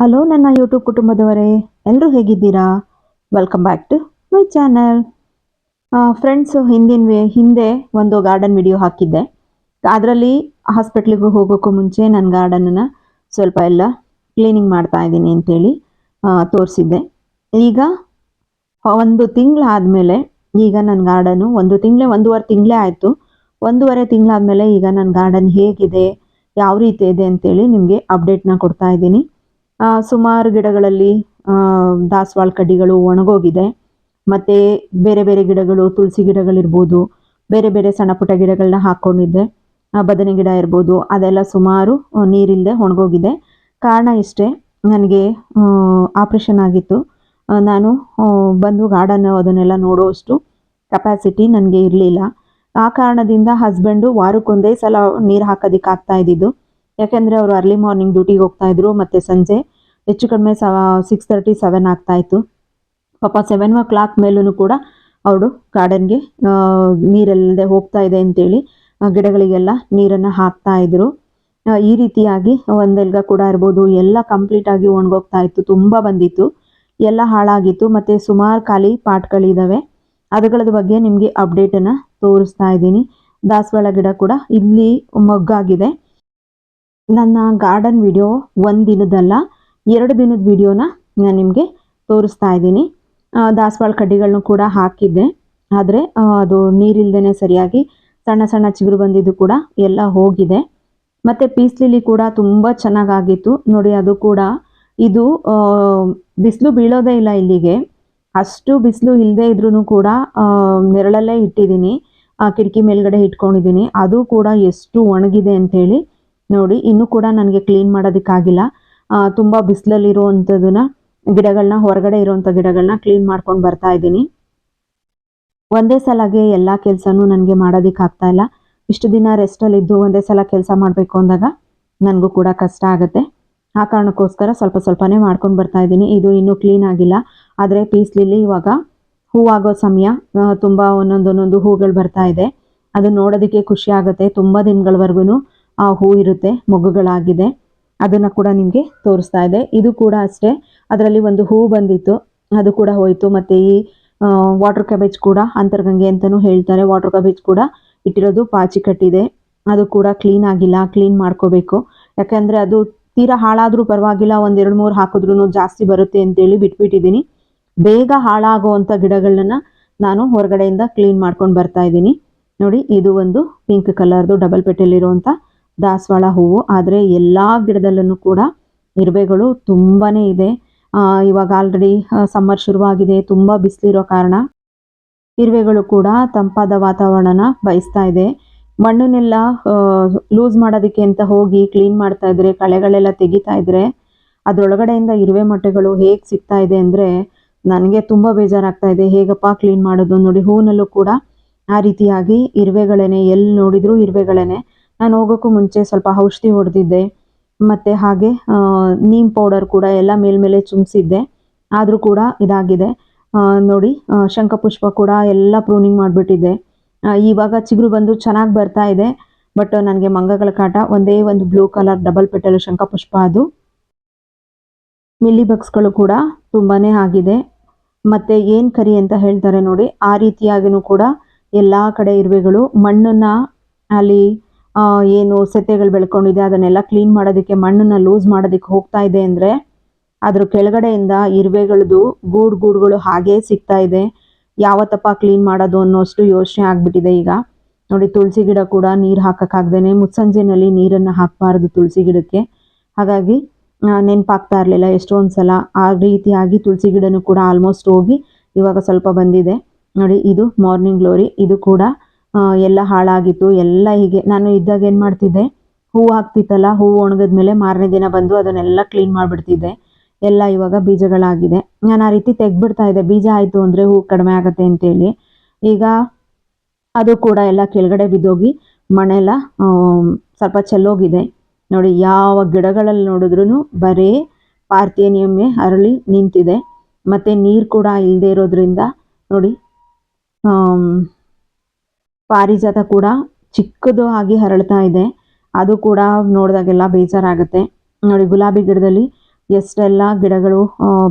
Hello ನನ್ನ YouTube ಕುಟುಂಬದವರೇ ಎಲ್ಲರೂ ಹೇಗಿದ್ದೀರಾ? Welcome back to my channel friends ಹಿಂದಿನ ಹಿಂದೆ ಒಂದು ಗಾರ್ಡನ್ ವಿಡಿಯೋ ಹಾಕಿದ್ದೆ. ಅದರಲ್ಲಿ ಹಾಸ್ಪಿಟ್ಲಿಗೆ ಹೋಗೋಕ್ಕೂ ಮುಂಚೆ ನನ್ನ ಗಾರ್ಡನನ್ನು ಸ್ವಲ್ಪ ಎಲ್ಲ ಕ್ಲೀನಿಂಗ್ ಮಾಡ್ತಾ ಇದ್ದೀನಿ ಅಂತೇಳಿ ತೋರಿಸಿದ್ದೆ. ಈಗ ಒಂದು ತಿಂಗಳಾದಮೇಲೆ ಈಗ ನನ್ನ ಗಾರ್ಡನು ಒಂದು ತಿಂಗಳೇ, ಒಂದೂವರೆ ತಿಂಗಳೇ ಆಯಿತು. ಒಂದೂವರೆ ತಿಂಗಳಾದಮೇಲೆ ಈಗ ನನ್ನ ಗಾರ್ಡನ್ ಹೇಗಿದೆ, ಯಾವ ರೀತಿ ಇದೆ ಅಂತೇಳಿ ನಿಮಗೆ ಅಪ್ಡೇಟ್ನ ಕೊಡ್ತಾ ಇದ್ದೀನಿ. ಸುಮಾರು ಗಿಡಗಳಲ್ಲಿ ದಾಸವಾಳ ಕಡ್ಡಿಗಳು ಒಣಗೋಗಿದೆ. ಮತ್ತು ಬೇರೆ ಬೇರೆ ಗಿಡಗಳು, ತುಳಸಿ ಗಿಡಗಳಿರ್ಬೋದು, ಬೇರೆ ಬೇರೆ ಸಣ್ಣ ಪುಟ್ಟ ಗಿಡಗಳನ್ನ ಹಾಕ್ಕೊಂಡಿದ್ದೆ ಬದನೆ ಗಿಡ ಇರ್ಬೋದು, ಅದೆಲ್ಲ ಸುಮಾರು ನೀರಿಲ್ಲದೆ ಒಣಗೋಗಿದೆ. ಕಾರಣ ಇಷ್ಟೇ, ನನಗೆ ಆಪ್ರೇಷನ್ ಆಗಿತ್ತು. ನಾನು ಬಂದು ಗಾರ್ಡನ್ ಅದನ್ನೆಲ್ಲ ನೋಡುವಷ್ಟು ಕೆಪಾಸಿಟಿ ನನಗೆ ಇರಲಿಲ್ಲ. ಆ ಕಾರಣದಿಂದ ಹಸ್ಬೆಂಡು ವಾರಕ್ಕೊಂದೇ ಸಲ ನೀರು ಹಾಕೋದಕ್ಕೆ ಆಗ್ತಾ ಇದ್ದಿದ್ದು. ಯಾಕೆಂದರೆ ಅವರು ಅರ್ಲಿ ಮಾರ್ನಿಂಗ್ ಡ್ಯೂಟಿಗೆ ಹೋಗ್ತಾ ಇದ್ರು, ಮತ್ತು ಸಂಜೆ ಹೆಚ್ಚು ಕಡಿಮೆ ಸವ ಸಿಕ್ಸ್ ತರ್ಟಿ ಸೆವೆನ್ ಆಗ್ತಾ ಇತ್ತು. ಪಾಪ ಸೆವೆನ್ ಓ ಕ್ಲಾಕ್ ಮೇಲೂ ಕೂಡ ಅವಳು ಗಾರ್ಡನ್ಗೆ ನೀರಲ್ಲದೆ ಹೋಗ್ತಾ ಇದೆ ಅಂತೇಳಿ ಗಿಡಗಳಿಗೆಲ್ಲ ನೀರನ್ನು ಹಾಕ್ತಾ ಇದ್ರು. ಈ ರೀತಿಯಾಗಿ ಒಂದೆಲ್ಗ ಕೂಡ ಇರ್ಬೋದು. ಎಲ್ಲ ಕಂಪ್ಲೀಟ್ ಆಗಿ ಒಣಗೋಗ್ತಾ ಇತ್ತು, ತುಂಬ ಬಂದಿತ್ತು. ಎಲ್ಲ ಹಾಳಾಗಿತ್ತು, ಮತ್ತು ಸುಮಾರು ಖಾಲಿ ಪಾಟ್ಗಳಿದ್ದಾವೆ ಅದುಗಳ ಬಗ್ಗೆ ನಿಮಗೆ ಅಪ್ಡೇಟನ್ನು ತೋರಿಸ್ತಾ ಇದ್ದೀನಿ. ದಾಸವಾಳ ಗಿಡ ಕೂಡ ಇಲ್ಲಿ ಮೊಗ್ಗಾಗಿದೆ. ನನ್ನ ಗಾರ್ಡನ್ ವಿಡಿಯೋ ಒಂದು ದಿನದಲ್ಲ, ಎರಡು ದಿನದ ವಿಡಿಯೋನ ನಾನು ನಿಮಗೆ ತೋರಿಸ್ತಾ ಇದ್ದೀನಿ. ದಾಸವಾಳ ಕಡ್ಡಿಗಳನ್ನು ಕೂಡ ಹಾಕಿದ್ದೆ. ಆದರೆ ಅದು ನೀರಿಲ್ದೇ ಸರಿಯಾಗಿ ಸಣ್ಣ ಸಣ್ಣ ಚಿಗುರು ಬಂದಿದ್ದು ಕೂಡ ಎಲ್ಲ ಹೋಗಿದೆ. ಮತ್ತು ಪೀಸ್ ಲಿಲಿ ಕೂಡ ತುಂಬ ಚೆನ್ನಾಗಾಗಿತ್ತು. ನೋಡಿ, ಅದು ಕೂಡ ಇದು ಬಿಸಿಲು ಬೀಳೋದೇ ಇಲ್ಲ ಇಲ್ಲಿಗೆ. ಅಷ್ಟು ಬಿಸಿಲು ಇಲ್ಲದೆ ಇದ್ರೂ ಕೂಡ ನೆರಳಲ್ಲೇ ಇಟ್ಟಿದ್ದೀನಿ. ಕಿಟಕಿ ಮೇಲ್ಗಡೆ ಇಟ್ಕೊಂಡಿದ್ದೀನಿ. ಅದು ಕೂಡ ಎಷ್ಟು ಒಣಗಿದೆ ಅಂತೇಳಿ ನೋಡಿ, ಇನ್ನೂ ಕೂಡ ನನಗೆ ಕ್ಲೀನ್ ಮಾಡೋದಕ್ಕಾಗಿಲ್ಲ. ತುಂಬ ಬಿಸಿಲಲ್ಲಿರುವಂಥದ್ದನ್ನ ಗಿಡಗಳನ್ನ ಹೊರಗಡೆ ಇರುವಂಥ ಗಿಡಗಳನ್ನ ಕ್ಲೀನ್ ಮಾಡ್ಕೊಂಡು ಬರ್ತಾ ಇದ್ದೀನಿ. ಒಂದೇ ಸಲಗೆ ಎಲ್ಲ ಕೆಲಸನೂ ನನಗೆ ಮಾಡೋದಕ್ಕೆ ಆಗ್ತಾ ಇಲ್ಲ. ಇಷ್ಟು ದಿನ ರೆಸ್ಟಲ್ಲಿದ್ದು ಒಂದೇ ಸಲ ಕೆಲಸ ಮಾಡಬೇಕು ಅಂದಾಗ ನನಗೂ ಕೂಡ ಕಷ್ಟ ಆಗುತ್ತೆ. ಆ ಕಾರಣಕ್ಕೋಸ್ಕರ ಸ್ವಲ್ಪ ಸ್ವಲ್ಪನೇ ಮಾಡ್ಕೊಂಡು ಬರ್ತಾ ಇದ್ದೀನಿ. ಇದು ಇನ್ನೂ ಕ್ಲೀನ್ ಆಗಿಲ್ಲ. ಆದರೆ ಪೀಸ್ ಲಿಲ್ಲಿ ಇವಾಗ ಹೂವಾಗೋ ಸಮಯ ತುಂಬ ಒಂದೊಂದು ಒಂದೊಂದು ಹೂಗಳು ಬರ್ತಾ ಇದೆ. ಅದು ನೋಡೋದಕ್ಕೆ ಖುಷಿ ಆಗುತ್ತೆ ತುಂಬ ದಿನಗಳವರೆಗೂ ಆ ಹೂ ಇರುತ್ತೆ, ಮೊಗ್ಗುಗಳಾಗಿದೆ. ಅದನ್ನು ಕೂಡ ನಿಮಗೆ ತೋರಿಸ್ತಾ ಇದೆ. ಇದು ಕೂಡ ಅಷ್ಟೇ. ಅದರಲ್ಲಿ ಒಂದು ಹೂ ಬಂದಿತ್ತು. ಅದು ಕೂಡ ಹೋಯಿತು. ಮತ್ತು ಈ ವಾಟರ್ ಕ್ಯಾಬೇಜ್ ಕೂಡ ಅಂತರ್ಗಂಗೆ ಅಂತಲೂ ಹೇಳ್ತಾರೆ. ವಾಟರ್ ಕ್ಯಾಬೇಜ್ ಕೂಡ ಇಟ್ಟಿರೋದು ಪಾಚಿ ಕಟ್ಟಿದೆ. ಅದು ಕೂಡ ಕ್ಲೀನ್ ಆಗಿಲ್ಲ. ಕ್ಲೀನ್ ಮಾಡ್ಕೋಬೇಕು. ಯಾಕೆಂದರೆ ಅದು ತೀರಾ ಹಾಳಾದರೂ ಪರವಾಗಿಲ್ಲ. ಒಂದೆರಡು ಮೂರು ಹಾಕಿದ್ರೂ ಜಾಸ್ತಿ ಬರುತ್ತೆ ಅಂತೇಳಿ ಬಿಟ್ಬಿಟ್ಟಿದ್ದೀನಿ ಬೇಗ ಹಾಳಾಗುವಂಥ ಗಿಡಗಳನ್ನ ನಾನು ಹೊರಗಡೆಯಿಂದ ಕ್ಲೀನ್ ಮಾಡ್ಕೊಂಡು ಬರ್ತಾ ಇದ್ದೀನಿ. ನೋಡಿ, ಇದು ಒಂದು ಪಿಂಕ್ ಕಲರ್ದು ಡಬಲ್ ಪೆಟ್ಟಲ್ಲಿರುವಂಥ ದಾಸವಾಳ ಹೂವು. ಆದರೆ ಎಲ್ಲ ಗಿಡದಲ್ಲೂ ಕೂಡ ಇರುವೆಗಳು ತುಂಬಾ ಇದೆ. ಇವಾಗ ಆಲ್ರೆಡಿ ಸಮ್ಮರ್ ಶುರುವಾಗಿದೆ. ತುಂಬ ಬಿಸಿಲಿರೋ ಕಾರಣ ಇರುವೆಗಳು ಕೂಡ ತಂಪಾದ ವಾತಾವರಣನ ಬಯಸ್ತಾ ಇದೆ. ಮಣ್ಣನ್ನೆಲ್ಲ ಲೂಸ್ ಮಾಡೋದಕ್ಕೆ ಅಂತ ಹೋಗಿ ಕ್ಲೀನ್ ಮಾಡ್ತಾ ಇದ್ರೆ, ಕಳೆಗಳೆಲ್ಲ ತೆಗಿತಾ ಇದ್ರೆ, ಅದರೊಳಗಡೆಯಿಂದ ಇರುವೆ ಮೊಟ್ಟೆಗಳು ಹೇಗೆ ಸಿಗ್ತಾ ಇದೆ ಅಂದರೆ ನನಗೆ ತುಂಬ ಬೇಜಾರಾಗ್ತಾ ಇದೆ. ಹೇಗಪ್ಪ ಕ್ಲೀನ್ ಮಾಡೋದು? ನೋಡಿ ಹೂವಿನಲ್ಲೂ ಕೂಡ ಆ ರೀತಿಯಾಗಿ ಇರುವೆಗಳೇನೆ ಎಲ್ಲಿ ನೋಡಿದ್ರು ಇರುವೆಗಳೇನೆ ನಾನು ಹೋಗೋಕ್ಕೂ ಮುಂಚೆ ಸ್ವಲ್ಪ ಔಷಧಿ ಹೊಡೆದಿದ್ದೆ. ಮತ್ತು ಹಾಗೆ ನೀಮ್ ಪೌಡರ್ ಕೂಡ ಎಲ್ಲ ಮೇಲ್ಮೇಲೆ ಚುಮ್ಸಿದ್ದೆ ಆದರೂ ಕೂಡ ಇದಾಗಿದೆ. ನೋಡಿ ಶಂಖಪುಷ್ಪ ಕೂಡ ಎಲ್ಲ ಪ್ರೂನಿಂಗ್ ಮಾಡಿಬಿಟ್ಟಿದ್ದೆ ಇವಾಗ ಚಿಗುರು ಬಂದು ಚೆನ್ನಾಗಿ ಬರ್ತಾ ಇದೆ. ಬಟ್ ನನಗೆ ಮಂಗಗಳ ಕಾಟ ಒಂದೇ ಒಂದು ಬ್ಲೂ ಕಲರ್ ಡಬಲ್ ಪೆಟಲ್ ಶಂಖಪುಷ್ಪ ಅದು. ಮಿಲ್ಲಿ ಬಗ್ಸ್ಗಳು ಕೂಡ ತುಂಬಾ ಆಗಿದೆ. ಮತ್ತು ಏನು ಕರಿ ಅಂತ ಹೇಳ್ತಾರೆ ನೋಡಿ, ಆ ರೀತಿಯಾಗಿಯೂ ಕೂಡ ಎಲ್ಲ ಕಡೆ ಇರುವೆಗಳು ಮಣ್ಣನ್ನು ಅಲ್ಲಿ ಏನು ಸೆತೆಗಳು ಬೆಳ್ಕೊಂಡಿದೆ, ಅದನ್ನೆಲ್ಲ ಕ್ಲೀನ್ ಮಾಡೋದಕ್ಕೆ, ಮಣ್ಣನ್ನು ಲೂಸ್ ಮಾಡೋದಕ್ಕೆ ಹೋಗ್ತಾ ಇದೆ ಅಂದರೆ, ಅದ್ರ ಕೆಳಗಡೆಯಿಂದ ಇರುವೆಗಳದು ಗೂಡು ಗೂಡುಗಳು ಹಾಗೇ ಸಿಗ್ತಾ ಇದೆ. ಯಾವತ್ತಪ್ಪ ಕ್ಲೀನ್ ಮಾಡೋದು ಅನ್ನೋಷ್ಟು ಯೋಚನೆ ಆಗಿಬಿಟ್ಟಿದೆ ಈಗ. ನೋಡಿ, ತುಳಸಿ ಗಿಡ ಕೂಡ ನೀರು ಹಾಕೋಕ್ಕಾಗ್ದೇ ಮುತ್ಸಂಜೆನಲ್ಲಿ ನೀರನ್ನು ಹಾಕಬಾರ್ದು ತುಳಸಿ ಗಿಡಕ್ಕೆ. ಹಾಗಾಗಿ ನೆನಪಾಗ್ತಾ ಇರಲಿಲ್ಲ ಎಷ್ಟೊಂದು ಸಲ. ಆ ರೀತಿಯಾಗಿ ತುಳಸಿ ಗಿಡನೂ ಕೂಡ ಆಲ್ಮೋಸ್ಟ್ ಹೋಗಿ ಇವಾಗ ಸ್ವಲ್ಪ ಬಂದಿದೆ. ನೋಡಿ, ಇದು ಮಾರ್ನಿಂಗ್ ಗ್ಲೋರಿ ಇದು ಕೂಡ ಎಲ್ಲ ಹಾಳಾಗಿತ್ತು, ಎಲ್ಲ ಹೀಗೆ. ನಾನು ಇದ್ದಾಗ ಏನು ಮಾಡ್ತಿದ್ದೆ? ಹೂವು ಹಾಕ್ತಿತ್ತಲ್ಲ ಹೂವು ಒಣಗಿದ್ಮೇಲೆ ಮಾರನೇ ದಿನ ಬಂದು ಅದನ್ನೆಲ್ಲ ಕ್ಲೀನ್ ಮಾಡಿಬಿಡ್ತಿದ್ದೆ. ಎಲ್ಲ ಇವಾಗ ಬೀಜಗಳಾಗಿದೆ. ನಾನು ಆ ರೀತಿ ತೆಗ್ಬಿಡ್ತಾ ಇದ್ದೆ. ಬೀಜ ಆಯಿತು ಅಂದರೆ ಹೂವು ಕಡಿಮೆ ಆಗುತ್ತೆ ಅಂತೇಳಿ. ಈಗ ಅದು ಕೂಡ ಎಲ್ಲ ಕೆಳಗಡೆ ಬಿದ್ದೋಗಿ ಮಣೆಲ್ಲ ಸ್ವಲ್ಪ ಚೆಲ್ಲೋಗಿದೆ. ನೋಡಿ, ಯಾವ ಗಿಡಗಳಲ್ಲಿ ನೋಡಿದ್ರೂ ಬರೀ ಪಾರ್ಥೇನಿಯಮ್ಮೆ ಅರಳಿ ನಿಂತಿದೆ. ಮತ್ತು ನೀರು ಕೂಡ ಇಲ್ಲದೆ ಇರೋದ್ರಿಂದ ನೋಡಿ ಪಾರಿಜಾತ ಕೂಡ ಚಿಕ್ಕದು ಆಗಿ ಹರಳ್ತಾ ಇದೆ. ಅದು ಕೂಡ ನೋಡಿದಾಗೆಲ್ಲ ಬೇಜಾರಾಗುತ್ತೆ. ನೋಡಿ, ಗುಲಾಬಿ ಗಿಡದಲ್ಲಿ ಎಷ್ಟೆಲ್ಲ ಗಿಡಗಳು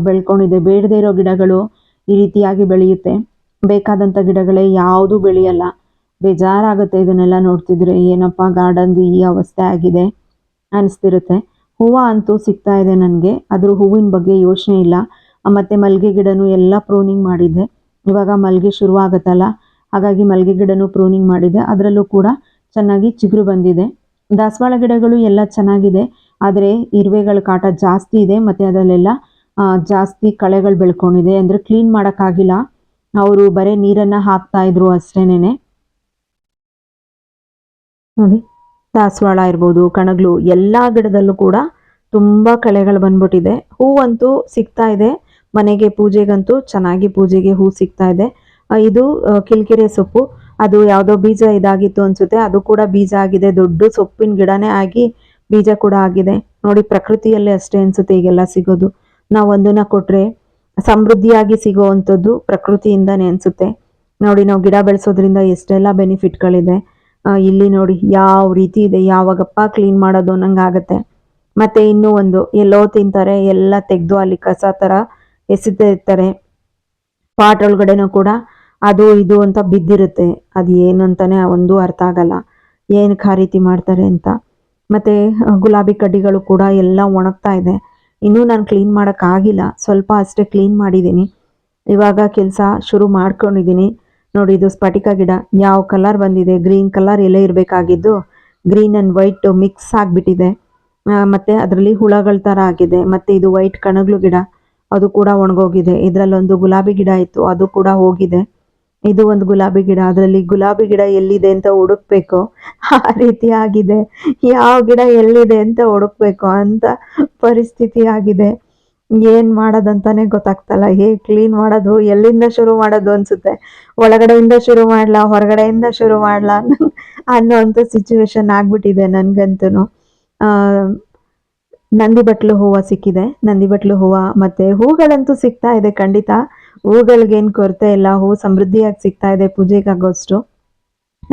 ಬೆಳ್ಕೊಂಡಿದೆ. ಬೇಡದೇ ಇರೋ ಗಿಡಗಳು ಈ ರೀತಿಯಾಗಿ ಬೆಳೆಯುತ್ತೆ. ಬೇಕಾದಂಥ ಗಿಡಗಳೇ ಯಾವುದೂ ಬೆಳೆಯಲ್ಲ. ಬೇಜಾರಾಗುತ್ತೆ ಇದನ್ನೆಲ್ಲ ನೋಡ್ತಿದ್ರೆ. ಏನಪ್ಪ ಗಾರ್ಡನ್ದು ಈ ಅವಸ್ಥೆ ಆಗಿದೆ ಅನಿಸ್ತಿರುತ್ತೆ. ಹೂವು ಅಂತೂ ಸಿಗ್ತಾ ಇದೆ ನನಗೆ. ಅದ್ರ ಹೂವಿನ ಬಗ್ಗೆ ಯೋಚನೆ ಇಲ್ಲ. ಮತ್ತು ಮಲ್ಲಿಗೆ ಗಿಡನೂ ಎಲ್ಲ ಪ್ರೂನಿಂಗ್ ಮಾಡಿದ್ದೆ ಇವಾಗ ಮಲ್ಲಿಗೆ ಶುರು ಆಗುತ್ತಲ್ಲ ಹಾಗಾಗಿ ಮಲ್ಲಿಗೆ ಗಿಡನೂ ಪ್ರೂನಿಂಗ್ ಮಾಡಿದೆ. ಅದರಲ್ಲೂ ಕೂಡ ಚೆನ್ನಾಗಿ ಚಿಗುರು ಬಂದಿದೆ. ದಾಸವಾಳ ಗಿಡಗಳು ಎಲ್ಲ ಚೆನ್ನಾಗಿದೆ. ಆದರೆ ಇರುವೆಗಳ ಕಾಟ ಜಾಸ್ತಿ ಇದೆ. ಮತ್ತು ಅದರಲ್ಲೆಲ್ಲ ಜಾಸ್ತಿ ಕಳೆಗಳು ಬೆಳ್ಕೊಂಡಿದೆ. ಅಂದರೆ ಕ್ಲೀನ್ ಮಾಡೋಕ್ಕಾಗಿಲ್ಲ. ಅವರು ಬರೀ ನೀರನ್ನು ಹಾಕ್ತಾ ಇದ್ರು ಅಷ್ಟೇನೆ ನೋಡಿ, ದಾಸವಾಳ ಇರ್ಬೋದು ಕಣಗಳು ಎಲ್ಲ ಗಿಡದಲ್ಲೂ ಕೂಡ ತುಂಬ ಕಳೆಗಳು ಬಂದ್ಬಿಟ್ಟಿದೆ. ಹೂವಂತೂ ಸಿಗ್ತಾ ಇದೆ. ಮನೆಗೆ ಪೂಜೆಗಂತೂ ಚೆನ್ನಾಗಿ ಪೂಜೆಗೆ ಹೂ ಸಿಗ್ತಾ ಇದೆ. ಇದು ಕಿಲ್ಕೆರೆ ಸೊಪ್ಪು. ಅದು ಯಾವುದೋ ಬೀಜ ಇದಾಗಿತ್ತು ಅನ್ಸುತ್ತೆ. ಅದು ಕೂಡ ಬೀಜ ಆಗಿದೆ. ದೊಡ್ಡ ಸೊಪ್ಪಿನ ಗಿಡನೇ ಆಗಿ ಬೀಜ ಕೂಡ ಆಗಿದೆ. ನೋಡಿ, ಪ್ರಕೃತಿಯಲ್ಲೇ ಅಷ್ಟೇ ಅನ್ಸುತ್ತೆ ಈಗೆಲ್ಲ ಸಿಗೋದು. ನಾವು ಒಂದನ್ನ ಕೊಟ್ರೆ ಸಮೃದ್ಧಿಯಾಗಿ ಸಿಗೋವಂಥದ್ದು ಪ್ರಕೃತಿಯಿಂದನೇ ಅನ್ಸುತ್ತೆ. ನೋಡಿ, ನಾವು ಗಿಡ ಬೆಳೆಸೋದ್ರಿಂದ ಎಷ್ಟೆಲ್ಲ ಬೆನಿಫಿಟ್ಗಳಿದೆ. ಇಲ್ಲಿ ನೋಡಿ, ಯಾವ ರೀತಿ ಇದೆ, ಯಾವಾಗಪ್ಪ ಕ್ಲೀನ್ ಮಾಡೋದು ಅನ್ನಂಗೆ ಆಗುತ್ತೆ ಮತ್ತೆ ಇನ್ನೂ ಒಂದು, ಎಲ್ಲೋ ತಿಂತಾರೆ, ಎಲ್ಲ ತೆಗೆದು ಅಲ್ಲಿ ಕಸ ಥರ ಎಸಿತಾ ಇರ್ತಾರೆ ಪಾಟ್ ಒಳಗಡೆನೂ ಕೂಡ ಅದು ಇದು ಅಂತ ಬಿದ್ದಿರುತ್ತೆ. ಅದು ಏನು ಅಂತಾನೆ ಒಂದು ಅರ್ಥ ಆಗಲ್ಲ. ಏನು ಆ ರೀತಿ ಮಾಡ್ತಾರೆ ಅಂತ. ಮತ್ತೆ ಗುಲಾಬಿ ಕಡ್ಡಿಗಳು ಕೂಡ ಎಲ್ಲ ಒಣಗ್ತಾ ಇದೆ. ಇನ್ನೂ ನಾನು ಕ್ಲೀನ್ ಮಾಡೋಕ್ಕಾಗಿಲ್ಲ ಸ್ವಲ್ಪ ಅಷ್ಟೇ ಕ್ಲೀನ್ ಮಾಡಿದ್ದೀನಿ. ಇವಾಗ ಕೆಲಸ ಶುರು ಮಾಡ್ಕೊಂಡಿದ್ದೀನಿ. ನೋಡಿ, ಇದು ಸ್ಫಟಿಕ ಗಿಡ. ಯಾವ ಕಲರ್ ಬಂದಿದೆ? ಗ್ರೀನ್ ಕಲರ್ ಎಲೆ ಇರಬೇಕಾಗಿದ್ದು ಗ್ರೀನ್ ಆ್ಯಂಡ್ ವೈಟ್ ಮಿಕ್ಸ್ ಆಗಿಬಿಟ್ಟಿದೆ. ಮತ್ತು ಅದರಲ್ಲಿ ಹುಳಗಳ ಥರ ಆಗಿದೆ. ಮತ್ತು ಇದು ವೈಟ್ ಕಣಗ್ಲು ಗಿಡ. ಅದು ಕೂಡ ಒಣಗೋಗಿದೆ. ಇದರಲ್ಲೊಂದು ಗುಲಾಬಿ ಗಿಡ ಇತ್ತು. ಅದು ಕೂಡ ಹೋಗಿದೆ. ಇದು ಒಂದು ಗುಲಾಬಿ ಗಿಡ. ಅದರಲ್ಲಿ ಗುಲಾಬಿ ಗಿಡ ಎಲ್ಲಿದೆ ಅಂತ ಹುಡುಕ್ಬೇಕು. ಆ ರೀತಿ ಆಗಿದೆ. ಯಾವ ಗಿಡ ಎಲ್ಲಿದೆ ಅಂತ ಹುಡುಕ್ಬೇಕು ಅಂತ ಪರಿಸ್ಥಿತಿ ಆಗಿದೆ. ಏನು ಮಾಡೋದಂತಾನೆ ಗೊತ್ತಾಗ್ತಲ್ಲ. ಹೇಗೆ ಕ್ಲೀನ್ ಮಾಡೋದು, ಎಲ್ಲಿಂದ ಶುರು ಮಾಡೋದು ಅನ್ಸುತ್ತೆ. ಒಳಗಡೆಯಿಂದ ಶುರು ಮಾಡ್ಲಾ, ಹೊರಗಡೆಯಿಂದ ಶುರು ಮಾಡ್ಲಾ ಅನ್ನೋ ಅಂಥ ಸಿಚುವೇಶನ್ ಆಗ್ಬಿಟ್ಟಿದೆ ನನಗಂತೂ ನಂದಿ ಬಟ್ಲು ಹೂವು ಸಿಕ್ಕಿದೆ. ನಂದಿ ಬಟ್ಲು ಹೂವು ಮತ್ತೆ ಹೂಗಳಂತೂ ಸಿಗ್ತಾ ಇದೆ ಖಂಡಿತ. ಹೂಗಳಿಗೇನು ಕೊರತೆ ಇಲ್ಲ, ಹೂ ಸಮೃದ್ಧಿಯಾಗಿ ಸಿಗ್ತಾ ಇದೆ ಪೂಜೆಗಾಗೋಷ್ಟು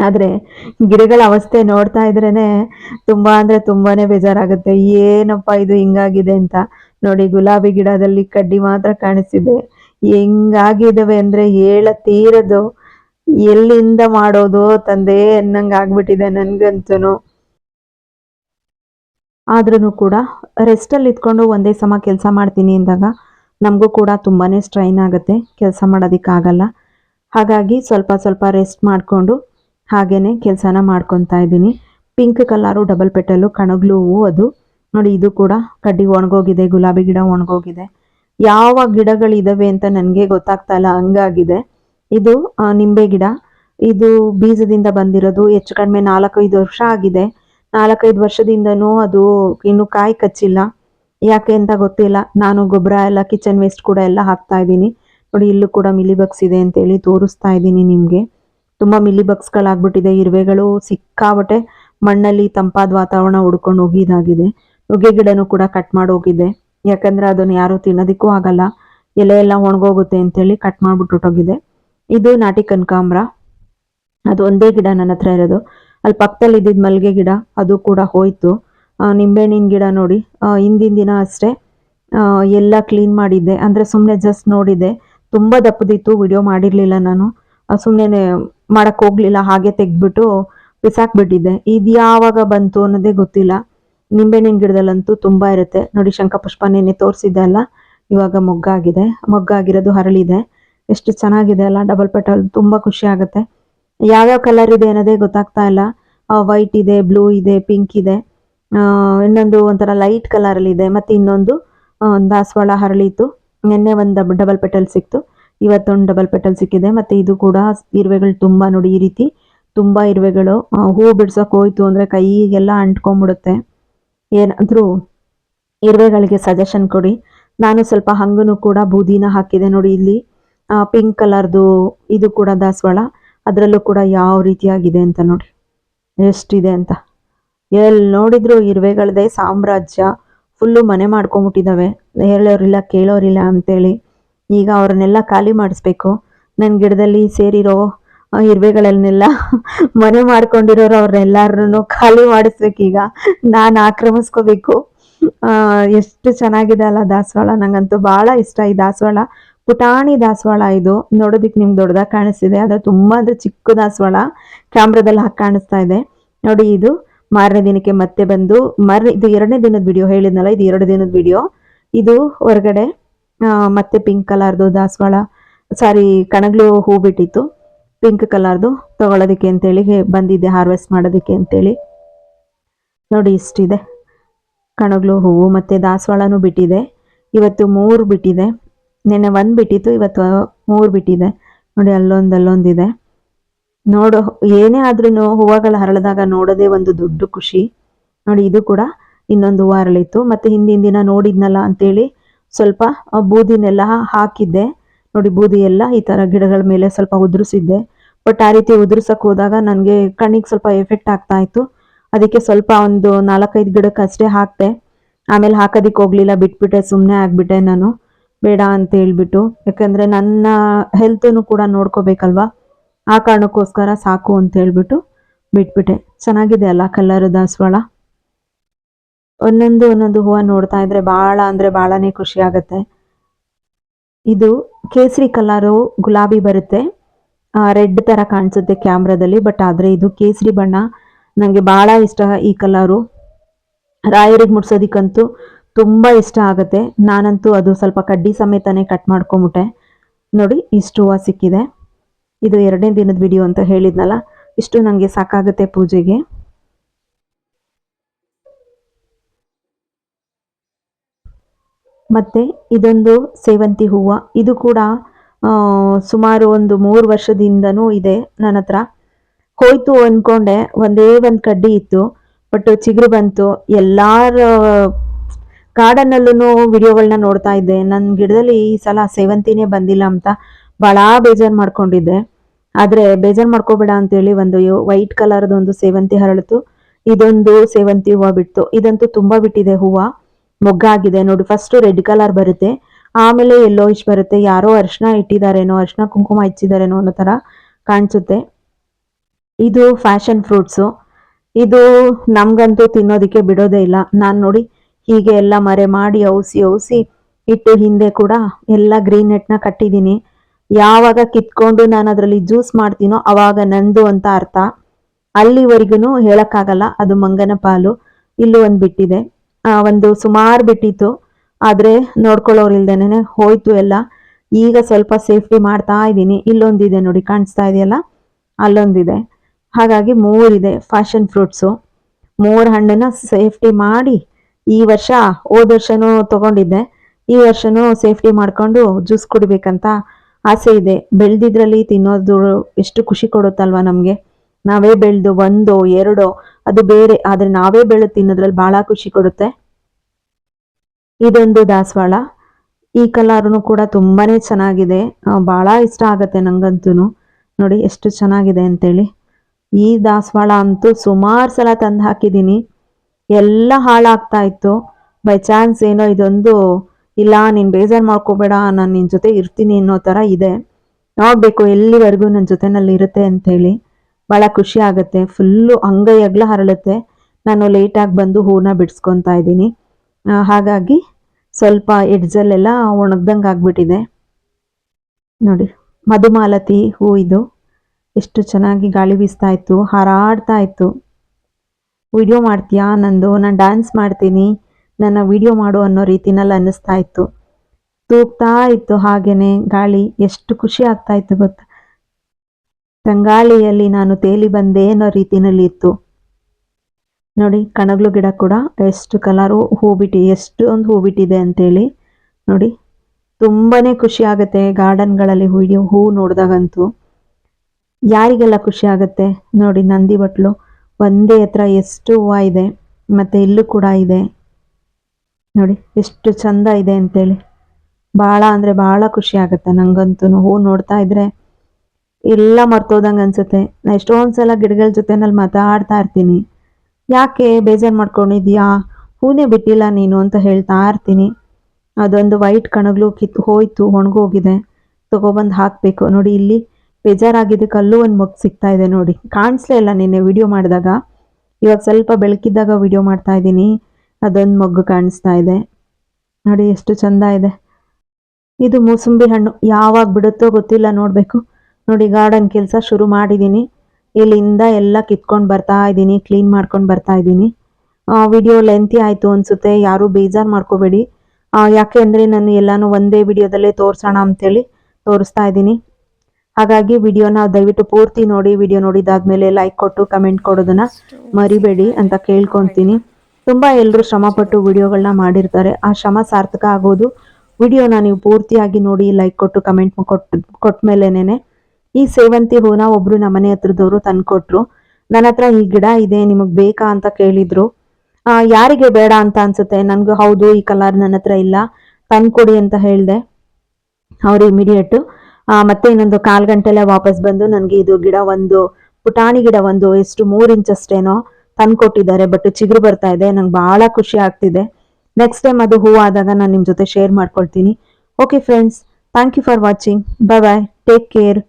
ಆದರೆ ಗಿಡಗಳ ಅವಸ್ಥೆ ನೋಡ್ತಾ ಇದ್ರೇನೆ ತುಂಬಾ ಅಂದ್ರೆ ತುಂಬಾನೇ ಬೇಜಾರಾಗುತ್ತೆ. ಏನಪ್ಪ ಇದು ಹಿಂಗಾಗಿದೆ ಅಂತ. ನೋಡಿ ಗುಲಾಬಿ ಗಿಡದಲ್ಲಿ ಕಡ್ಡಿ ಮಾತ್ರ ಕಾಣಿಸಿದೆ ಹೆಂಗಾಗಿದ್ದಾವೆ ಅಂದ್ರೆ ಹೇಳ ತೀರದು. ಎಲ್ಲಿಂದ ಮಾಡೋದು ತಂದೆ ಅನ್ನಂಗೆ ಆಗ್ಬಿಟ್ಟಿದೆ ನನ್ಗಂತೂ ಆದ್ರೂ ಕೂಡ ರೆಸ್ಟಲ್ಲಿ ಇದ್ಕೊಂಡು ಒಂದೇ ಸಮ ಕೆಲಸ ಮಾಡ್ತೀನಿ ಅಂದಾಗ ನಮಗೂ ಕೂಡ ತುಂಬಾ ಸ್ಟ್ರೈನ್ ಆಗುತ್ತೆ, ಕೆಲಸ ಮಾಡೋದಕ್ಕಾಗಲ್ಲ. ಹಾಗಾಗಿ ಸ್ವಲ್ಪ ಸ್ವಲ್ಪ ರೆಸ್ಟ್ ಮಾಡಿಕೊಂಡು ಹಾಗೇನೆ ಕೆಲಸನ ಮಾಡ್ಕೊತಾ ಇದ್ದೀನಿ. ಪಿಂಕ್ ಕಲರು ಡಬಲ್ ಪೆಟಲು ಕಣಗ್ಲು, ಹೂವು ಅದು. ನೋಡಿ, ಇದು ಕೂಡ ಕಡ್ಡಿ ಒಣಗೋಗಿದೆ, ಗುಲಾಬಿ ಗಿಡ ಒಣಗೋಗಿದೆ. ಯಾವ ಗಿಡಗಳಿದ್ದಾವೆ ಅಂತ ನನಗೆ ಗೊತ್ತಾಗ್ತಾ ಇಲ್ಲ, ಹಂಗಾಗಿದೆ. ಇದು ನಿಂಬೆ ಗಿಡ. ಇದು ಬೀಜದಿಂದ ಬಂದಿರೋದು, ಹೆಚ್ಚು ಕಡಿಮೆ ನಾಲ್ಕೈದು ವರ್ಷ ಆಗಿದೆ. ನಾಲ್ಕೈದು ವರ್ಷದಿಂದನೂ ಅದು ಇನ್ನೂ ಕಾಯಿ ಕಚ್ಚಿಲ್ಲ. ಯಾಕೆ ಅಂತ ಗೊತ್ತಿಲ್ಲ. ನಾನು ಗೊಬ್ಬರ ಎಲ್ಲ ಕಿಚನ್ ವೇಸ್ಟ್ ಕೂಡ ಎಲ್ಲ ಹಾಕ್ತಾ ಇದ್ದೀನಿ. ನೋಡಿ, ಇಲ್ಲೂ ಕೂಡ ಮಿಲಿ ಬಗ್ಸ್ ಇದೆ ಅಂತೇಳಿ ತೋರಿಸ್ತಾ ಇದ್ದೀನಿ ನಿಮಗೆ. ತುಂಬ ಮಿಲಿ ಬಗ್ಸ್ಗಳಾಗ್ಬಿಟ್ಟಿದೆ ಇರುವೆಗಳು ಸಿಕ್ಕಾಬಟ್ಟೆ ಮಣ್ಣಲ್ಲಿ ತಂಪಾದ ವಾತಾವರಣ ಹುಡ್ಕೊಂಡು ಹೋಗಿ ಇದಾಗಿದೆ ನುಗ್ಗೆ ಗಿಡನೂ ಕೂಡ ಕಟ್ ಮಾಡಿ ಹೋಗಿದೆ. ಯಾಕಂದ್ರೆ ಅದನ್ನು ಯಾರು ತಿನ್ನೋದಕ್ಕೂ ಆಗಲ್ಲ. ಎಲೆ ಎಲ್ಲ ಒಣಗೋಗುತ್ತೆ ಅಂತೇಳಿ ಕಟ್ ಮಾಡಿಬಿಟ್ಟು ಹೊರ್ಟೋಗಿದೆ ಇದು ನಾಟಿ ಕನಕಾಂಬ್ರ. ಅದು ಒಂದೇ ಗಿಡ ನನ್ನ ಹತ್ರ ಇರೋದು. ಅಲ್ಲಿ ಪಕ್ಕದಲ್ಲಿ ಇದ್ದಿದ್ದು ಮಲ್ಲಿಗೆ ಗಿಡ, ಅದು ಕೂಡ ಹೋಯ್ತು. ನಿಂಬೆಹಣ್ಣಿನ ಗಿಡ ನೋಡಿ. ಹಿಂದಿನ ದಿನ ಅಷ್ಟೇ ಎಲ್ಲ ಕ್ಲೀನ್ ಮಾಡಿದ್ದೆ. ಅಂದರೆ ಸುಮ್ಮನೆ ಜಸ್ಟ್ ನೋಡಿದ್ದೆ. ತುಂಬ ದಪ್ಪದಿತ್ತು ವಿಡಿಯೋ ಮಾಡಿರಲಿಲ್ಲ ನಾನು. ಸುಮ್ಮನೆ ಮಾಡೋಕ್ಕೆ ಹೋಗಲಿಲ್ಲ, ಹಾಗೆ ತೆಗೆದ್ಬಿಟ್ಟು ಬಿಸಾಕ್ಬಿಟ್ಟಿದ್ದೆ ಇದು ಯಾವಾಗ ಬಂತು ಅನ್ನೋದೇ ಗೊತ್ತಿಲ್ಲ. ನಿಂಬೆಹಣ್ಣಿನ ಗಿಡದಲ್ಲಂತೂ ತುಂಬ ಇರುತ್ತೆ. ನೋಡಿ, ಶಂಖಪುಷ್ಪ ನೆನ್ನೆ ತೋರಿಸಿದ್ದೆ ಅಲ್ಲ? ಇವಾಗ ಮೊಗ್ಗಾಗಿದೆ ಮೊಗ್ಗಾಗಿರೋದು ಹರಳಿದೆ. ಎಷ್ಟು ಚೆನ್ನಾಗಿದೆ ಅಲ್ಲ? ಡಬಲ್ ಪೆಟಲ್ ತುಂಬ ಖುಷಿ ಆಗುತ್ತೆ. ಯಾವ್ಯಾವ ಕಲರ್ ಇದೆ ಅನ್ನೋದೇ ಗೊತ್ತಾಗ್ತಾ ಇಲ್ಲ. ವೈಟ್ ಇದೆ ಬ್ಲೂ ಇದೆ ಪಿಂಕ್ ಇದೆ. ಇನ್ನೊಂದು ಒಂಥರ ಲೈಟ್ ಕಲರಲ್ಲಿ ಇದೆ. ಮತ್ತು ಇನ್ನೊಂದು ದಾಸವಾಳ ಹರಳಿತ್ತು. ನಿನ್ನೆ ಒಂದು ಡಬಲ್ ಪೆಟಲ್ ಸಿಕ್ತು. ಇವತ್ತೊಂದು ಡಬಲ್ ಪೆಟಲ್ ಸಿಕ್ಕಿದೆ. ಮತ್ತು ಇದು ಕೂಡ ಇರುವೆಗಳು ತುಂಬ ನೋಡಿ ಈ ರೀತಿ ತುಂಬ ಇರುವೆಗಳು. ಹೂ ಬಿಡ್ಸೋಕೆ ಹೋಯ್ತು ಅಂದರೆ ಕೈಗೆಲ್ಲ ಅಂಟ್ಕೊಂಬಿಡುತ್ತೆ ಏನಾದರೂ ಇರುವೆಗಳಿಗೆ ಸಜೆಷನ್ ಕೊಡಿ. ನಾನು ಸ್ವಲ್ಪ ಹಂಗನು ಕೂಡ ಬೂದಿನ ಹಾಕಿದೆ ನೋಡಿ ಇಲ್ಲಿ. ಪಿಂಕ್ ಕಲರ್ದು ಇದು ಕೂಡ ದಾಸವಾಳ. ಅದರಲ್ಲೂ ಕೂಡ ಯಾವ ರೀತಿಯಾಗಿದೆ ಅಂತ ನೋಡಿ. ಎಷ್ಟಿದೆ ಅಂತ. ಎಲ್ಲಿ ನೋಡಿದ್ರು ಇರುವೆಗಳದೇ ಸಾಮ್ರಾಜ್ಯ ಫುಲ್ಲು ಮನೆ ಮಾಡ್ಕೊಂಬಿಟ್ಟಿದ್ದಾವೆ ಹೇಳೋರಿಲ್ಲ, ಕೇಳೋರಿಲ್ಲ ಅಂತೇಳಿ. ಈಗ ಅವ್ರನ್ನೆಲ್ಲ ಖಾಲಿ ಮಾಡಿಸ್ಬೇಕು. ನನ್ನ ಗಿಡದಲ್ಲಿ ಸೇರಿರೋ ಇರುವೆಗಳನ್ನೆಲ್ಲ ಮನೆ ಮಾಡ್ಕೊಂಡಿರೋರು ಅವ್ರನ್ನೆಲ್ಲರನ್ನು ಖಾಲಿ ಮಾಡಿಸ್ಬೇಕೀಗ ನಾನು ಆಕ್ರಮಿಸ್ಕೋಬೇಕು. ಎಷ್ಟು ಚೆನ್ನಾಗಿದೆ ಅಲ್ಲ ದಾಸವಾಳ. ನಂಗಂತೂ ಭಾಳ ಇಷ್ಟ ಈ ದಾಸವಾಳ. ಪುಟಾಣಿ ದಾಸವಾಳ ಇದು. ನೋಡೋದಕ್ಕೆ ನಿಮ್ಗೆ ದೊಡ್ಡದಾಗಿ ಕಾಣಿಸ್ತಿದೆ. ಅದು ತುಂಬ ಅಂದರೆ ಚಿಕ್ಕ ದಾಸವಾಳ. ಕ್ಯಾಮ್ರಾದಲ್ಲಿ ಹಾಕಿ ಕಾಣಿಸ್ತಾ ಇದೆ. ನೋಡಿ ಇದು. ಮಾರನೇ ದಿನಕ್ಕೆ ಮತ್ತೆ ಬಂದು ಮಾರನೇ, ಇದು ಎರಡನೇ ದಿನದ ವಿಡಿಯೋ ಹೇಳಿದ್ನಲ್ಲ, ಇದು ಎರಡು ದಿನದ ವಿಡಿಯೋ ಇದು ಹೊರಗಡೆ ಮತ್ತೆ ಪಿಂಕ್ ಕಲರ್ದು ದಾಸವಾಳ, ಸಾರಿ ಕಣಗ್ಲು ಹೂ ಬಿಟ್ಟಿತ್ತು. ಪಿಂಕ್ ಕಲರ್ದು ತಗೊಳ್ಳೋದಕ್ಕೆ ಅಂತೇಳಿ ಬಂದಿದ್ದೆ ಹಾರ್ವೆಸ್ಟ್ ಮಾಡೋದಕ್ಕೆ ಅಂತೇಳಿ. ನೋಡಿ ಇಷ್ಟಿದೆ. ಕಣಗ್ಲು ಹೂವು ಮತ್ತು ದಾಸವಾಳನೂ ಬಿಟ್ಟಿದೆ. ಇವತ್ತು ಮೂರು ಬಿಟ್ಟಿದೆ. ನಿನ್ನೆ ಒಂದು ಬಿಟ್ಟಿತ್ತು, ಇವತ್ತು ಮೂರು ಬಿಟ್ಟಿದೆ. ನೋಡಿ ಅಲ್ಲೊಂದು ಅಲ್ಲೊಂದಿದೆ. ನೋಡು, ಏನೇ ಆದ್ರೂ ಹೂವುಗಳು ಹರಳಿದಾಗ ನೋಡೋದೇ ಒಂದು ದೊಡ್ಡ ಖುಷಿ. ನೋಡಿ, ಇದು ಕೂಡ ಇನ್ನೊಂದು ಹೂವು ಅರಳಿತ್ತು ಮತ್ತೆ ಹಿಂದಿನ ದಿನ ನೋಡಿದ್ನಲ್ಲ ಅಂತೇಳಿ ಸ್ವಲ್ಪ ಬೂದಿನೆಲ್ಲ ಹಾಕಿದ್ದೆ. ನೋಡಿ, ಬೂದಿ ಎಲ್ಲ ಈ ತರ ಗಿಡಗಳ ಮೇಲೆ ಸ್ವಲ್ಪ ಉದುರಿಸಿದ್ದೆ. ಬಟ್ ಆ ರೀತಿ ಉದುರ್ಸಕ್ ಹೋದಾಗ ನನಗೆ ಕಣ್ಣಿಗೆ ಸ್ವಲ್ಪ ಎಫೆಕ್ಟ್ ಆಗ್ತಾ ಇತ್ತು. ಅದಕ್ಕೆ ಸ್ವಲ್ಪ ಒಂದು ನಾಲ್ಕೈದು ಗಿಡಕ್ಕೆ ಅಷ್ಟೇ ಹಾಕ್ತೆ ಆಮೇಲೆ ಹಾಕೋದಿಕ್ಕೆ ಹೋಗ್ಲಿಲ್ಲ, ಬಿಟ್ಬಿಟ್ಟೆ ಸುಮ್ಮನೆ ಆಗ್ಬಿಟ್ಟೆ ನಾನು. ಬೇಡ ಅಂತ ಹೇಳ್ಬಿಟ್ಟು. ಯಾಕಂದ್ರೆ ನನ್ನ ಹೆಲ್ತನ್ನು ಕೂಡ ನೋಡ್ಕೋಬೇಕಲ್ವಾ? ಆ ಕಾರಣಕ್ಕೋಸ್ಕರ ಸಾಕು ಅಂತ ಹೇಳ್ಬಿಟ್ಟು ಬಿಟ್ಬಿಟ್ಟೆ. ಚೆನ್ನಾಗಿದೆ ಅಲ್ಲ ಕಲ್ಲರು ದಾಸವಾಳ? ಒಂದೊಂದು ಒಂದೊಂದು ಹೂವು ನೋಡ್ತಾ ಇದ್ರೆ ಭಾಳ ಅಂದ್ರೆ ಭಾಳನೇ ಖುಷಿ ಆಗುತ್ತೆ. ಇದು ಕೇಸರಿ ಕಲರು ಗುಲಾಬಿ ಬರುತ್ತೆ. ರೆಡ್ ತರ ಕಾಣಿಸುತ್ತೆ ಕ್ಯಾಮ್ರಾದಲ್ಲಿ, ಬಟ್ ಆದ್ರೆ ಇದು ಕೇಸರಿ ಬಣ್ಣ. ನನಗೆ ಬಹಳ ಇಷ್ಟ ಈ ಕಲರು. ರಾಯರಿಗೆ ಮುಡ್ಸೋದಿಕ್ಕಂತೂ ತುಂಬ ಇಷ್ಟ ಆಗುತ್ತೆ. ನಾನಂತೂ ಅದು ಸ್ವಲ್ಪ ಕಡ್ಡಿ ಸಮೇತನೇ ಕಟ್ ಮಾಡ್ಕೊಂಬಿಟ್ಟೆ. ನೋಡಿ, ಇಷ್ಟು ಹೂವು ಸಿಕ್ಕಿದೆ. ಇದು ಎರಡನೇ ದಿನದ ವಿಡಿಯೋ ಅಂತ ಹೇಳಿದ್ನಲ್ಲ, ಇಷ್ಟು ನನಗೆ ಸಾಕಾಗುತ್ತೆ ಪೂಜೆಗೆ. ಮತ್ತೆ ಇದೊಂದು ಸೇವಂತಿ ಹೂವು. ಇದು ಕೂಡ ಸುಮಾರು ಒಂದು ಮೂರು ವರ್ಷದಿಂದನೂ ಇದೆ ನನ್ನ ಹತ್ರ. ಹೋಯ್ತು ಅಂದ್ಕೊಂಡೆ ಒಂದೇ ಒಂದು ಕಡ್ಡಿ ಇತ್ತು, ಬಟ್ ಚಿಗುರು ಬಂತು. ಎಲ್ಲಾರ ಗಾರ್ಡನ್ನಲ್ಲೂ ವಿಡಿಯೋಗಳನ್ನ ನೋಡ್ತಾ ಇದ್ದೆ. ನನ್ನ ಗಿಡದಲ್ಲಿ ಈ ಸಲ ಸೇವಂತಿನೇ ಬಂದಿಲ್ಲ ಅಂತ ಭಾಳ ಬೇಜಾರು ಮಾಡ್ಕೊಂಡಿದ್ದೆ. ಆದರೆ ಬೇಜಾರು ಮಾಡ್ಕೋಬೇಡ ಅಂತೇಳಿ ಒಂದು ವೈಟ್ ಕಲರ್ದು ಒಂದು ಸೇವಂತಿ ಹರಳಿತು. ಇದೊಂದು ಸೇವಂತಿ ಹೂವು ಬಿಟ್ಟು ಇದಂತೂ ತುಂಬಾ ಬಿಟ್ಟಿದೆ ಹೂವು. ಮೊಗ್ಗಾಗಿದೆ. ನೋಡಿ ಫಸ್ಟ್ ರೆಡ್ ಕಲರ್ ಬರುತ್ತೆ. ಆಮೇಲೆ ಎಲ್ಲೋ ಇಶ್ ಬರುತ್ತೆ. ಯಾರೋ ಅರ್ಶನ ಇಟ್ಟಿದಾರೇನೋ, ಅರ್ಶನ ಕುಂಕುಮ ಹಚ್ಚಿದಾರೇನೋ ಅನ್ನೋ ತರ ಕಾಣಿಸುತ್ತೆ. ಇದು ಫ್ಯಾಷನ್ ಫ್ರೂಟ್ಸು ಇದು ನಮಗಂತೂ ತಿನ್ನೋದಕ್ಕೆ ಬಿಡೋದೇ ಇಲ್ಲ. ನಾನು ನೋಡಿ, ಹೀಗೆ ಎಲ್ಲ ಮರೆ ಮಾಡಿ ಔಸಿ ಔಸಿ ಇಟ್ಟು ಹಿಂದೆ ಕೂಡ ಎಲ್ಲ ಗ್ರೀನ್ ನೆಟ್ನ ಕಟ್ಟಿದ್ದೀನಿ. ಯಾವಾಗ ಕಿತ್ಕೊಂಡು ನಾನು ಅದರಲ್ಲಿ ಜ್ಯೂಸ್ ಮಾಡ್ತೀನೋ ಅವಾಗ ನಂದು ಅಂತ ಅರ್ಥ. ಅಲ್ಲಿವರೆಗೂ ಹೇಳೋಕ್ಕಾಗಲ್ಲ, ಅದು ಮಂಗನ ಪಾಲು. ಇಲ್ಲೂ ಒಂದು ಬಿಟ್ಟಿದೆ. ಒಂದು ಸುಮಾರು ಬಿಟ್ಟಿತ್ತು. ಆದ್ರೆ ನೋಡ್ಕೊಳ್ಳೋರು ಹೋಯ್ತು ಎಲ್ಲ. ಈಗ ಸ್ವಲ್ಪ ಸೇಫ್ಟಿ ಮಾಡ್ತಾ ಇದ್ದೀನಿ. ಇಲ್ಲೊಂದಿದೆ ನೋಡಿ, ಕಾಣಿಸ್ತಾ ಇದೆಯಲ್ಲ? ಅಲ್ಲೊಂದಿದೆ. ಹಾಗಾಗಿ ಮೂರಿದೆ ಫ್ಯಾಷನ್ ಫ್ರೂಟ್ಸು. ಮೂರು ಹಣ್ಣನ್ನ ಸೇಫ್ಟಿ ಮಾಡಿ ಈ ವರ್ಷ, ಹೋದ ವರ್ಷನೂ ತಗೊಂಡಿದ್ದೆ. ಈ ವರ್ಷನೂ ಸೇಫ್ಟಿ ಮಾಡ್ಕೊಂಡು ಜ್ಯೂಸ್ ಕುಡಿಬೇಕಂತ ಆಸೆ ಇದೆ. ಬೆಳೆದಿದ್ರಲ್ಲಿ ತಿನ್ನೋದು ಎಷ್ಟು ಖುಷಿ ಕೊಡುತ್ತಲ್ವ ನಮಗೆ? ನಾವೇ ಬೆಳೆದು ಒಂದೋ ಎರಡೋ, ಅದು ಬೇರೆ, ಆದರೆ ನಾವೇ ಬೆಳೆದು ತಿನ್ನೋದ್ರಲ್ಲಿ ಭಾಳ ಖುಷಿ ಕೊಡುತ್ತೆ. ಇದೊಂದು ದಾಸವಾಳ. ಈ ಕಲರ್ನು ಕೂಡ ತುಂಬಾ ಚೆನ್ನಾಗಿದೆ. ಭಾಳ ಇಷ್ಟ ಆಗುತ್ತೆ ನಂಗಂತೂ ನೋಡಿ, ಎಷ್ಟು ಚೆನ್ನಾಗಿದೆ ಅಂತೇಳಿ. ಈ ದಾಸವಾಳ ಅಂತೂ ಸುಮಾರು ಸಲ ತಂದು ಹಾಕಿದ್ದೀನಿ. ಎಲ್ಲ ಹಾಳಾಗ್ತಾ ಇತ್ತು. ಬೈ ಚಾನ್ಸ್ ಏನೋ ಇದೊಂದು ಇಲ್ಲ, ನೀನು ಬೇಜಾರು ಮಾಡ್ಕೋಬೇಡ, ನಾನು ನಿನ್ನ ಜೊತೆ ಇರ್ತೀನಿ ಅನ್ನೋ ಥರ ಇದೆ. ನೋಡಬೇಕು, ಎಲ್ಲಿವರೆಗೂ ನನ್ನ ಜೊತೆನಲ್ಲಿ ಇರುತ್ತೆ ಅಂಥೇಳಿ. ಭಾಳ ಖುಷಿ ಆಗುತ್ತೆ. ಫುಲ್ಲು ಅಂಗೈ ಅಗ್ಲ ಹರಳುತ್ತೆ. ನಾನು ಲೇಟಾಗಿ ಬಂದು ಹೂನ ಬಿಡಿಸ್ಕೊತಾ ಇದ್ದೀನಿ. ಹಾಗಾಗಿ ಸ್ವಲ್ಪ ಎಡ್ಜಲ್ಲೆಲ್ಲ ಒಣಗ್ದಂಗೆ ಆಗ್ಬಿಟ್ಟಿದೆ. ನೋಡಿ, ಮಧುಮಾಲತಿ ಹೂ ಇದು. ಎಷ್ಟು ಚೆನ್ನಾಗಿ ಗಾಳಿ ಬೀಸ್ತಾ ಇತ್ತು, ಹಾರಾಡ್ತಾ ಇತ್ತು. ವಿಡಿಯೋ ಮಾಡ್ತೀಯಾ ನಂದು? ನಾನು ಡ್ಯಾನ್ಸ್ ಮಾಡ್ತೀನಿ. ನನ್ನ ವಿಡಿಯೋ ಮಾಡು ಅನ್ನೋ ರೀತಿನಲ್ಲಿ ಅನ್ನಿಸ್ತಾ ಇತ್ತು. ತೂಗ್ತಾ ಇತ್ತು ಹಾಗೇನೆ ಗಾಳಿ ಎಷ್ಟು ಖುಷಿ ಆಗ್ತಾ ಇತ್ತು ಗೊತ್ತಾ? ತಂಗಾಳಿಯಲ್ಲಿ ನಾನು ತೇಲಿ ಬಂದೆ ಅನ್ನೋ ರೀತಿನಲ್ಲಿ ಇತ್ತು. ನೋಡಿ, ಕಣಗ್ಲು ಗಿಡ ಕೂಡ ಎಷ್ಟು ಕಲರು ಹೂ ಬಿಟ್ಟಿ ಎಷ್ಟೊಂದು ಹೂ ಬಿಟ್ಟಿದೆ ಅಂತೇಳಿ. ನೋಡಿ, ತುಂಬಾನೇ ಖುಷಿ ಆಗುತ್ತೆ ಗಾರ್ಡನ್ಗಳಲ್ಲಿ ವಿಡಿಯೋ ಹೂ ನೋಡಿದಾಗಂತೂ. ಯಾರಿಗೆಲ್ಲ ಖುಷಿ ಆಗುತ್ತೆ? ನೋಡಿ, ನಂದಿ ಬಟ್ಲು ಒಂದೇ ಹತ್ರ ಎಷ್ಟು ಹೂವು ಇದೆ, ಮತ್ತೆ ಇಲ್ಲೂ ಕೂಡ ಇದೆ. ನೋಡಿ, ಎಷ್ಟು ಚಂದ ಇದೆ ಅಂತೇಳಿ. ಭಾಳ ಅಂದರೆ ಭಾಳ ಖುಷಿ ಆಗುತ್ತೆ ನಂಗಂತೂ ಹೂ ನೋಡ್ತಾ ಇದ್ರೆ ಎಲ್ಲ ಮರ್ತೋದಂಗೆ ಅನ್ಸುತ್ತೆ. ನಾ ಎಷ್ಟೊಂದು ಸಲ ಗಿಡಗಳ ಜೊತೆನಲ್ಲಿ ಮಾತಾಡ್ತಾ ಇರ್ತೀನಿ. ಯಾಕೆ ಬೇಜಾರು ಮಾಡ್ಕೊಂಡಿದ್ಯಾ? ಹೂನೇ ಬಿಟ್ಟಿಲ್ಲ ನೀನು ಅಂತ ಹೇಳ್ತಾ ಇರ್ತೀನಿ. ಅದೊಂದು ವೈಟ್ ಕಣಗ್ಲು ಕಿತ್ತು ಹೋಯ್ತು, ಒಣಗೋಗಿದೆ. ತಗೊಬಂದು ಹಾಕಬೇಕು. ನೋಡಿ, ಇಲ್ಲಿ ಬೇಜಾರಾಗಿದ್ದಕ್ಕೆ ಕಲ್ಲು ಒಂದು ಮಗ್ ಸಿಗ್ತಾ ಇದೆ ನೋಡಿ. ಕಾಣಿಸ್ಲೇ ಇಲ್ಲ ನಿನ್ನೆ ವಿಡಿಯೋ ಮಾಡಿದಾಗ. ಇವಾಗ ಸ್ವಲ್ಪ ಬೆಳಕಿದ್ದಾಗ ವಿಡಿಯೋ ಮಾಡ್ತಾ ಇದ್ದೀನಿ. ಅದೊಂದು ಮೊಗ್ಗು ಕಾಣಿಸ್ತಾ ಇದೆ. ನೋಡಿ ಎಷ್ಟು ಚಂದ ಇದೆ. ಇದು ಮೂಸಂಬಿ ಹಣ್ಣು. ಯಾವಾಗ ಬಿಡುತ್ತೋ ಗೊತ್ತಿಲ್ಲ, ನೋಡಬೇಕು. ನೋಡಿ, ಗಾರ್ಡನ್ ಕೆಲಸ ಶುರು ಮಾಡಿದ್ದೀನಿ ಇಲ್ಲಿಂದ ಎಲ್ಲ ಕಿತ್ಕೊಂಡು ಬರ್ತಾ ಇದ್ದೀನಿ ಕ್ಲೀನ್ ಮಾಡ್ಕೊಂಡು ಬರ್ತಾ ಇದ್ದೀನಿ ವಿಡಿಯೋ ಲೆಂತಿ ಆಯಿತು ಅನಿಸುತ್ತೆ. ಯಾರೂ ಬೇಜಾರು ಮಾಡ್ಕೋಬೇಡಿ. ಯಾಕೆ ಅಂದರೆ ನಾನು ಎಲ್ಲಾನು ಒಂದೇ ವಿಡಿಯೋದಲ್ಲೇ ತೋರಿಸೋಣ ಅಂತೇಳಿ ತೋರಿಸ್ತಾ ಇದ್ದೀನಿ ಹಾಗಾಗಿ ವಿಡಿಯೋನ ದಯವಿಟ್ಟು ಪೂರ್ತಿ ನೋಡಿ. ವಿಡಿಯೋ ನೋಡಿದಾದ್ಮೇಲೆ ಲೈಕ್ ಕೊಟ್ಟು ಕಮೆಂಟ್ ಕೊಡೋದನ್ನ ಮರಿಬೇಡಿ ಅಂತ ಕೇಳ್ಕೊತೀನಿ. ತುಂಬ ಎಲ್ಲರೂ ಶ್ರಮಪಟ್ಟು ವಿಡಿಯೋಗಳನ್ನ ಮಾಡಿರ್ತಾರೆ. ಆ ಶ್ರಮ ಸಾರ್ಥಕ ಆಗೋದು ವಿಡಿಯೋನ ನೀವು ಪೂರ್ತಿಯಾಗಿ ನೋಡಿ ಲೈಕ್ ಕೊಟ್ಟು ಕಮೆಂಟ್ ಕೊಟ್ಟು ಕೊಟ್ಟ ಮೇಲೇನೆ ಈ ಸೇವಂತಿ ಹೂನ ಒಬ್ರು ನಮ್ಮ ಮನೆ ಹತ್ರದವರು ತಂದ್ಕೊಟ್ರು. ನನ್ನ ಹತ್ರ ಈ ಗಿಡ ಇದೆ, ನಿಮಗೆ ಬೇಕಾ ಅಂತ ಕೇಳಿದ್ರು. ಯಾರಿಗೆ ಬೇಡ ಅಂತ ಅನ್ಸುತ್ತೆ? ನನಗೂ ಹೌದು, ಈ ಕಲರ್ ನನ್ನ ಹತ್ರ ಇಲ್ಲ, ತಂದ್ಕೊಡಿ ಅಂತ ಹೇಳಿದೆ. ಅವ್ರು ಇಮಿಡಿಯೇಟ್ ಮತ್ತೆ ಇನ್ನೊಂದು ಕಾಲ್ ಗಂಟೆಲೆ ವಾಪಸ್ ಬಂದು ನನಗೆ ಇದು ಗಿಡ ಒಂದು ಪುಟಾಣಿ ಗಿಡ ಒಂದು ಎಷ್ಟು ಮೂರು ಇಂಚ್ ಅಷ್ಟೇನೋ ತಂದ್ಕೊಟ್ಟಿದ್ದಾರೆ ಬಟ್ ಚಿಗುರು ಬರ್ತಾ ಇದೆ. ನಂಗೆ ಬಹಳ ಖುಷಿ ಆಗ್ತಿದೆ. ನೆಕ್ಸ್ಟ್ ಟೈಮ್ ಅದು ಹೂ ಆದಾಗ ನಾನು ನಿಮ್ಮ ಜೊತೆ ಶೇರ್ ಮಾಡ್ಕೊಳ್ತೀನಿ. Okay friends thank you for watching bye bye take care